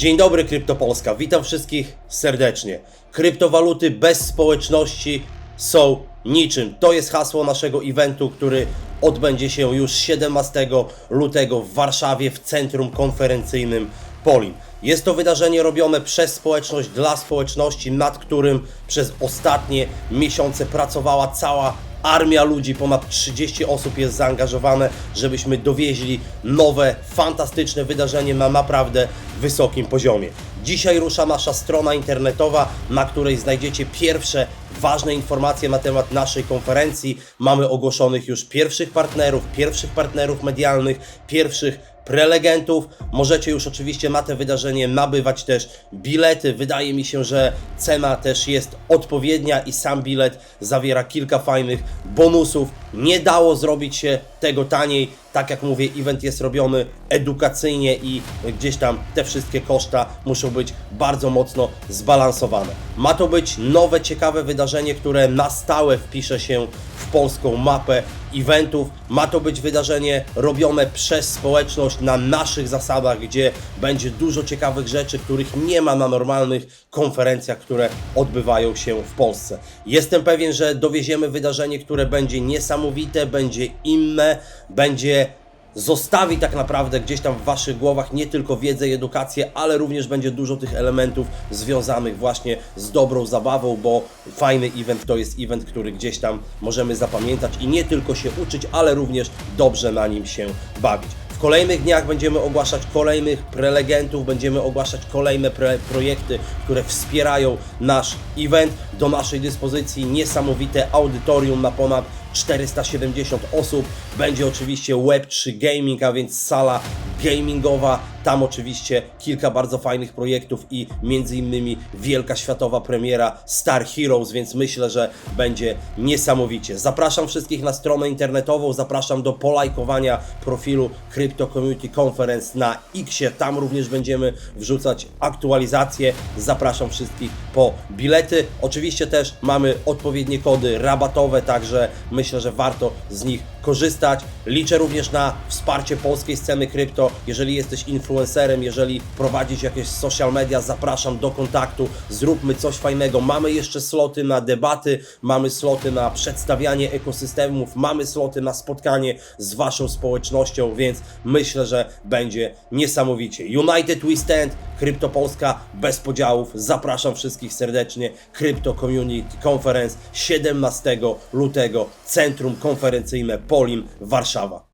Dzień dobry Kryptopolska, witam wszystkich serdecznie. Kryptowaluty bez społeczności są niczym. To jest hasło naszego eventu, który odbędzie się już 17 lutego w Warszawie w centrum konferencyjnym Polin. Jest to wydarzenie robione przez społeczność, dla społeczności, nad którym przez ostatnie miesiące pracowała cała armia ludzi, ponad 30 osób jest zaangażowane, żebyśmy dowieźli nowe, fantastyczne wydarzenie na naprawdę wysokim poziomie. Dzisiaj rusza nasza strona internetowa, na której znajdziecie pierwsze ważne informacje na temat naszej konferencji. Mamy ogłoszonych już pierwszych partnerów, pierwszych partnerów medialnych, pierwszych prelegentów. Możecie już oczywiście na te wydarzenie nabywać też bilety. Wydaje mi się, że cena też jest odpowiednia i sam bilet zawiera kilka fajnych bonusów. Nie dało zrobić się tego taniej. Tak jak mówię, event jest robiony edukacyjnie i gdzieś tam te wszystkie koszta muszą być bardzo mocno zbalansowane. Ma to być nowe, ciekawe wydarzenie, które na stałe wpisze się w polską mapę eventów. Ma to być wydarzenie robione przez społeczność na naszych zasadach, gdzie będzie dużo ciekawych rzeczy, których nie ma na normalnych konferencjach, które odbywają się w Polsce. Jestem pewien, że dowieziemy wydarzenie, które będzie niesamowite, będzie inne, będzie zostawi tak naprawdę gdzieś tam w Waszych głowach nie tylko wiedzę i edukację, ale również będzie dużo tych elementów związanych właśnie z dobrą zabawą, bo fajny event to jest event, który gdzieś tam możemy zapamiętać i nie tylko się uczyć, ale również dobrze na nim się bawić. W kolejnych dniach będziemy ogłaszać kolejnych prelegentów, będziemy ogłaszać kolejne pre projekty, które wspierają nasz event. Do naszej dyspozycji niesamowite audytorium na ponad 470 osób. Będzie oczywiście Web3 Gaming, a więc sala gamingowa. Tam oczywiście kilka bardzo fajnych projektów i między innymi wielka światowa premiera Star Heroes, więc myślę, że będzie niesamowicie. Zapraszam wszystkich na stronę internetową, zapraszam do polajkowania profilu Crypto Community Conference na Xie. Tam również będziemy wrzucać aktualizacje. Zapraszam wszystkich po bilety. Oczywiście też mamy odpowiednie kody rabatowe, także myślę, że warto z nich korzystać. Liczę również na wsparcie polskiej sceny krypto. Jeżeli jesteś influencerem, jeżeli prowadzisz jakieś social media, zapraszam do kontaktu. Zróbmy coś fajnego. Mamy jeszcze sloty na debaty, mamy sloty na przedstawianie ekosystemów, mamy sloty na spotkanie z Waszą społecznością, więc myślę, że będzie niesamowicie. United We Stand, Krypto Polska bez podziałów. Zapraszam wszystkich serdecznie. Crypto Community Conference 17 lutego, Centrum Konferencyjne Polim, Warszawa.